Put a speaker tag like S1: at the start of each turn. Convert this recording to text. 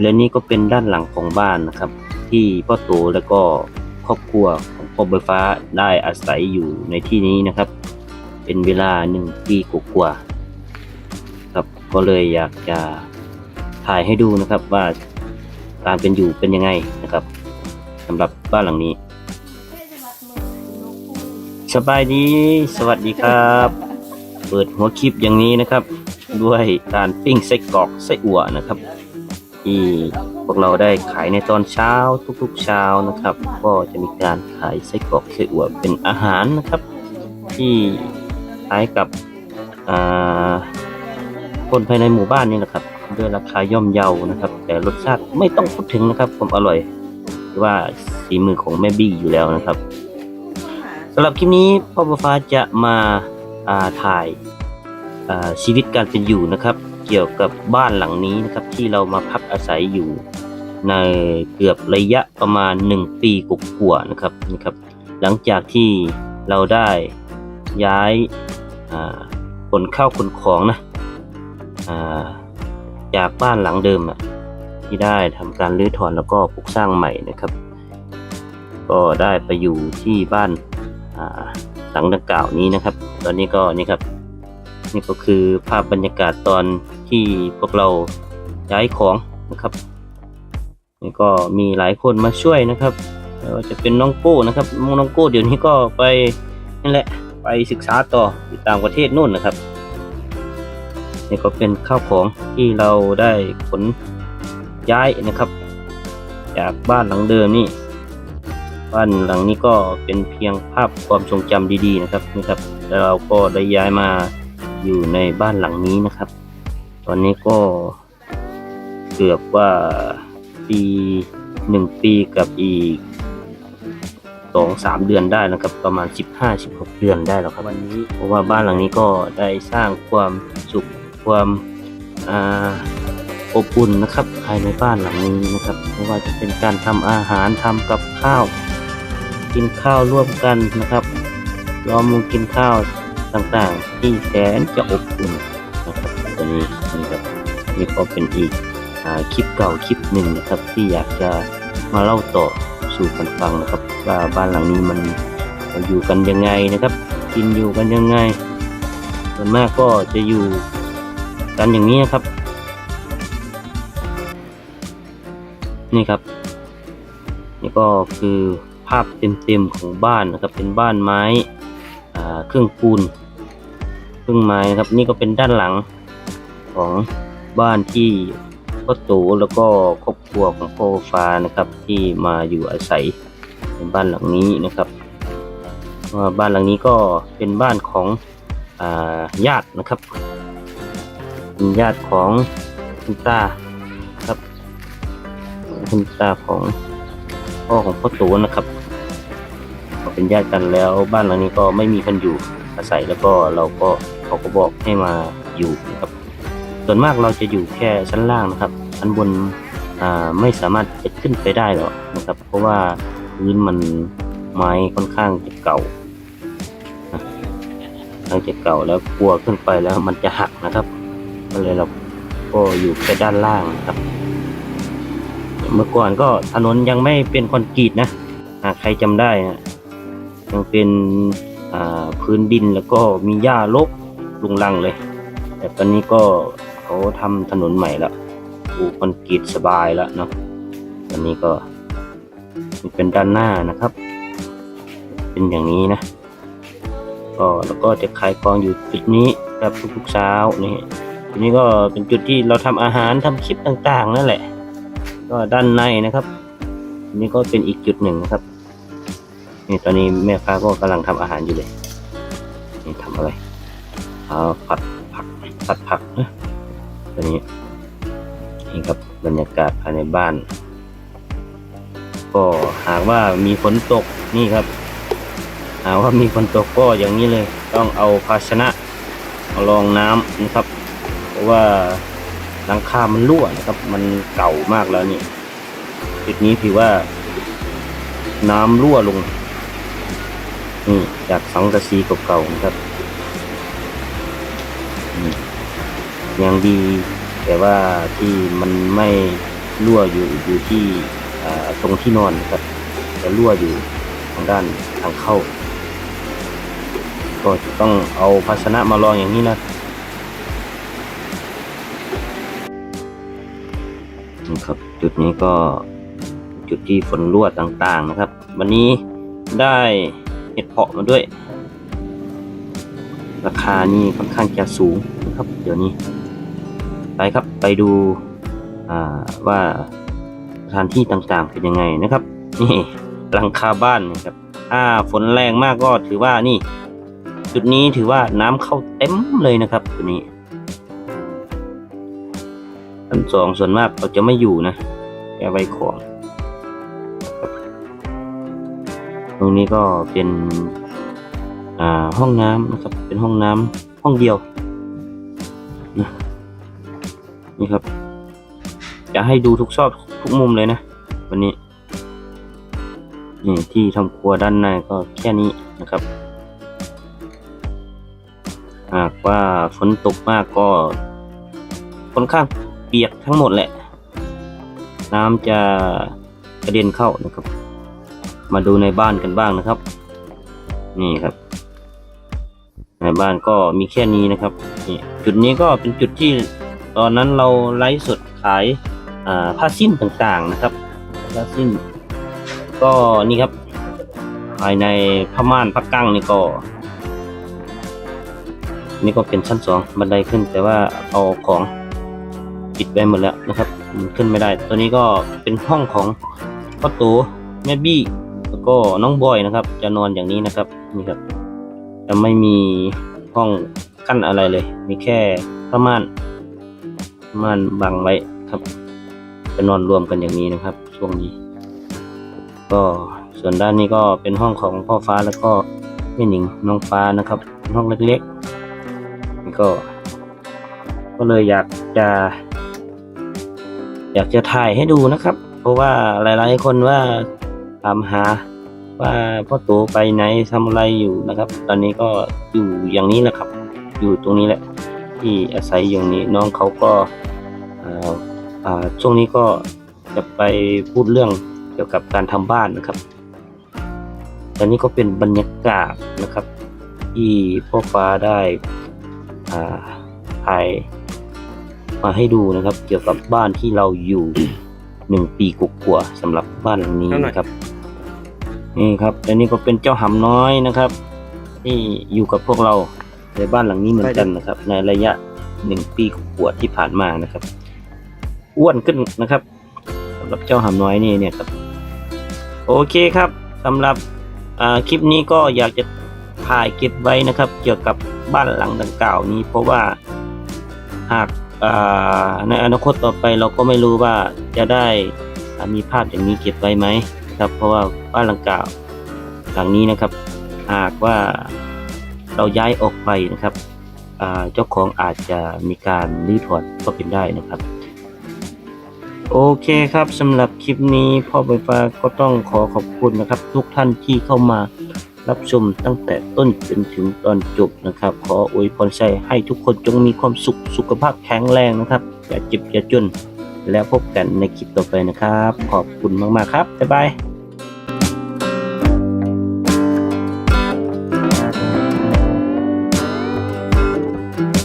S1: และนี่ก็เป็นด้านหลังของบ้านนะครับ ที่พ่อโตและก็ครอบครัวของพ่อใบฟ้าได้อาศัยอยู่ในที่นี้นะครับ เป็นเวลาหนึ่งปีกว่าครับก็เลยอยากจะถ่ายให้ดูนะครับว่าการเป็นอยู่เป็นยังไงนะครับสำหรับบ้านหลังนี้ สบายดีสวัสดีครับ เปิดหัวคลิปอย่างนี้นะครับ ด้วยการปิ้งไส้กรอกไส้อั่วนะครับ ที่พวกเราได้ขายในตอนเช้าทุกๆเช้านะครับ ก็จะมีการขายไส้กรอกไส้อั่วเป็นอาหารนะครับ ที่ขายกับคนภายในหมู่บ้านนี่แหละครับด้วยราคาย่อมเยานะครับ แต่รสชาติไม่ต้องพูดถึงนะครับความอร่อยว่าสีมือของแม่บี้อยู่แล้วนะครับสำหรับคลิปนี้พ่อประฟ้าจะมาาถ่ายชีวิตการเป็นอยู่นะครับ เกี่ยวกับบ้านหลังนี้นะครับที่เรามาพักอาศัยอยู่ ในเกือบระยะประมาณ 1 ปีกว่าๆนะครับนะครับ หลังจากที่เราได้ย้ายอ่าขนข้าวขนของนะาจากบ้านหลังเดิมอะที่ได้ทำการรื้อถอนแล้วก็ปลูกสร้างใหม่นะครับ ก็ได้ไปอยู่ที่บ้านาหลังดังกล่าวนี้นะครับ ตอนนี้ก็นี่ครับ นี่ก็คือภาพบรรยากาศตอนที่พวกเราย้ายของนะครับนี่ก็มีหลายคนมาช่วยนะครับไม่ว่าจะเป็นน้องโก้นะครับน้องโก้เดี๋ยวนี้ก็ไปนั่นแหละไปศึกษาต่ออยู่ต่างประเทศนู่นนะครับนี่ก็เป็นข้าวของที่เราได้ขนย้ายนะครับ จากบ้านหลังเดิมนี่บ้านหลังนี้ก็เป็นเพียงภาพความทรงจำดีๆนะครับนี่ครับแล้วเราก็ได้ย้ายมา อยู่ในบ้านหลังนี้นะครับ ตอนนี้ก็เกือบว่าปีหนึ่งปีกับอีกสองสามเดือนได้นะครับ ประมาณสิบห้าสิบหกเดือนได้แล้วครับวันนี้เพราะว่าบ้านหลังนี้ก็ได้สร้างความสุขความอ่าอบอุ่นนะครับภายในบ้านหลังนี้นะครับไม่ว่าจะเป็นการทำอาหารทำกับข้าว กินข้าวร่วมกันนะครับล้อมวงกินข้าว ต่างๆ ที่แสนจะอบอุ่นนะครับตัวนี้นี่ครับนี่ก็เป็นอีกอคลิปเก่าคลิปหนึ่งนะครับ ที่อยากจะมาเล่าต่อสู่กันฟังนะครับ ว่าบ้านหลังนี้มันอยู่กันยังไงนะครับ กินอยู่กันยังไงส่วนมากก็จะอยู่กันอย่างนี้นะครับ นี่ครับ นี่ก็คือภาพเต็มๆของบ้านนะครับ เป็นบ้านไม้เครื่องปูน เครื่งไม้ครับนี่ก็เป็นด้านหลังของบ้านที่พ่อโตแล้วก็ครอบครัวของพ่อฟ้านะครับ ที่มาอยู่อาศัยในบ้านหลังนี้นะครับว่าบ้านหลังนี้ก็เป็นบ้านของญาตินะครับเป็นญาติของคุณตาครับคุณตาของพ่อของพ่อตูนนะครับเป็นญาติกันแล้วบ้านหลังนี้ก็ไม่มีคนอยู่ อาศัยแล้วก็เราก็เขาก็บอกให้มาอยู่นะครับ ส่วนมากเราจะอยู่แค่ชั้นล่างนะครับชั้นบนไม่สามารถจะขึ้นไปได้หรอกนะครับ เพราะว่าพื้นมันไม้ค่อนข้างจะเก่านะค่อนข้างจะเก่าแล้วกลัวขึ้นไปแล้วมันจะหักนะครับ ก็เลยเราก็อยู่แค่ด้านล่างนะครับ เมื่อก่อนก็ถนนยังไม่เป็นคอนกรีตนะหากใครจำได้นะยังเป็น พื้นดินแล้วก็มีหญ้ารกลุงลังเลย แต่ตอนนี้ก็เขาทำถนนใหม่แล้วปูคอนกรีตสบายแล้วเนาะตอนนี้ก็เป็นด้านหน้านะครับ เป็นอย่างนี้นะก็แล้วก็จะขายของอยู่จุดนี้ครับทุกๆเช้านี่ทีนี้ก็เป็นจุดที่เราทำอาหารทำคลิปต่างๆนั่นแหละ ก็ด้านในนะครับ นี่ก็เป็นอีกจุดหนึ่งนะครับ นี่ตอนนี้แม่ค้าก็กำลังทำอาหารอยู่เลย นี่ทำอะไรเอาผัดผักผัดผักนะตอนนี้นี่ครับบรรยากาศภายในบ้าน ก็หากว่ามีฝนตกนี่ครับ หากว่ามีฝนตกก็อย่างนี้เลย ต้องเอาภาชนะเอารองน้ำนะครับ เพราะว่าหลังคามันรั่วนะครับ มันเก่ามากแล้วนี่จุดนี้ถือว่าน้ำรั่วลง นี่จากสังกะสีเก่าๆนะครับยังดี แต่ว่าที่มันไม่รั่วอยู่อยู่ที่ตรงที่นอนครับจะรั่วอยู่ทางด้านทางเข้า ก็จะต้องเอาภาชนะมารองอย่างนี้นะนี่ครับจุดนี้ก็จุดที่ฝนรั่วต่างๆนะครับ วันนี้ได้ เห็ดเพาะมาด้วย ราคานี่ค่อนข้างจะสูงนะครับ เดี๋ยวนี้ ไปครับไปดูว่าสถานที่ต่างๆเป็นยังไงนะครับนี่หลังคาบ้านนะครับถ้าฝนแรงมากก็ถือว่านี่ จุดนี้ถือว่าน้ำเข้าเต็มเลยนะครับจุดนี้ชั้นสองส่วนมากเราจะไม่อยู่นะแค่ไว้ของ รงนี้ก็เป็นอ่าห้องน้ำนะครับ เป็นห้องน้ำห้องเดียวนะนี่ครับ จะให้ดูทุกซอกทุกมุมเลยนะ วันนี้นี่ที่ทำครัวด้านในก็แค่นี้นะครับ หากว่าฝนตกมากก็ค่อนข้างเปียกทั้งหมดแหละ น้ำจะกระเด็นเข้านะครับ มาดูในบ้านกันบ้างนะครับ นี่ครับ ในบ้านก็มีแค่นี้นะครับนี่จุดนี้ก็เป็นจุดที่ตอนนั้นเราไลฟ์สดขายผ้าสิ้นต่างๆนะครับผ้าสิ้น ก็นี่ครับ ภายในผ้าม่านผ้ากั้งนี่ก็ นี่ก็เป็นชั้นสองบันไดขึ้นแต่ว่าเอาของปิดไปหมดแล้วนะครับมันขึ้นไม่ได้ ตัวนี้ก็เป็นห้องของพ่อตูแม่บี้ ก็น้องบอยนะครับ จะนอนอย่างนี้นะครับนี่ครับ จะไม่มีห้องกั้นอะไรเลย มีแค่ผ้าม่านม่านบังไว้ครับ จะนอนรวมกันอย่างนี้นะครับ ช่วงนี้ ก็ส่วนด้านนี้ก็เป็นห้องของพ่อฟ้าแล้วก็แม่หนิงน้องฟ้านะครับเป็นห้องเล็กๆนี่ก็ ก็เลยอยากจะ อยากจะถ่ายให้ดูนะครับ เพราะว่าหลายๆคนว่า ถามหาว่าพ่อโตไปไหนทำอะไรอยู่นะครับ ตอนนี้ก็อยู่อย่างนี้แหละครับ อยู่ตรงนี้แหละ ที่อาศัยอย่างนี้น้องเขาก็อ่าช่วงนี้ก็จะไปพูดเรื่องเกี่ยวกับการทำบ้านนะครับ ตอนนี้ก็เป็นบรรยากาศนะครับ ที่พ่อฟ้าได้ถ่ายมาให้ดูนะครับ เกี่ยวกับบ้านที่เราอยู่หนึ่งปีกว่าๆสำหรับบ้านหลังนี้นะครับ นี่ครับและนี่ก็เป็นเจ้าหำน้อยนะครับ ที่อยู่กับพวกเราในบ้านหลังนี้เหมือนกันนะครับ ในระยะหนึ่งปีกว่าที่ผ่านมานะครับอ้วนขึ้นนะครับสำหรับเจ้าหำน้อยนี่เนี่ยครับ โอเคครับสำหรับคลิปนี้ก็อยากจะถ่ายเก็บไว้นะครับ เกี่ยวกับบ้านหลังดังกล่าวนี้ เพราะว่าหากในอนาคตต่อไปเราก็ไม่รู้ว่าจะได้มีภาพอย่างนี้เก็บไว้ไหม ครับ เพราะว่าบ้านหลังกล่าวหลังนี้นะครับ หากว่าเราย้ายออกไปนะครับเจ้าของอาจจะมีการรื้อถอนก็เป็นได้นะครับ โอเคครับสำหรับคลิปนี้พ่อไฟฟ้าก็ต้องขอขอบคุณนะครับ ทุกท่านที่เข้ามารับชมตั้งแต่ต้นจนถึงตอนจบนะครับ ขออวยพรใจให้ทุกคนจงมีความสุขสุขภาพแข็งแรงนะครับ อย่าเจ็บอย่าจน แล้วพบกันในคลิปต่อไปนะครับ ขอบคุณมากๆครับบ๊ายบาย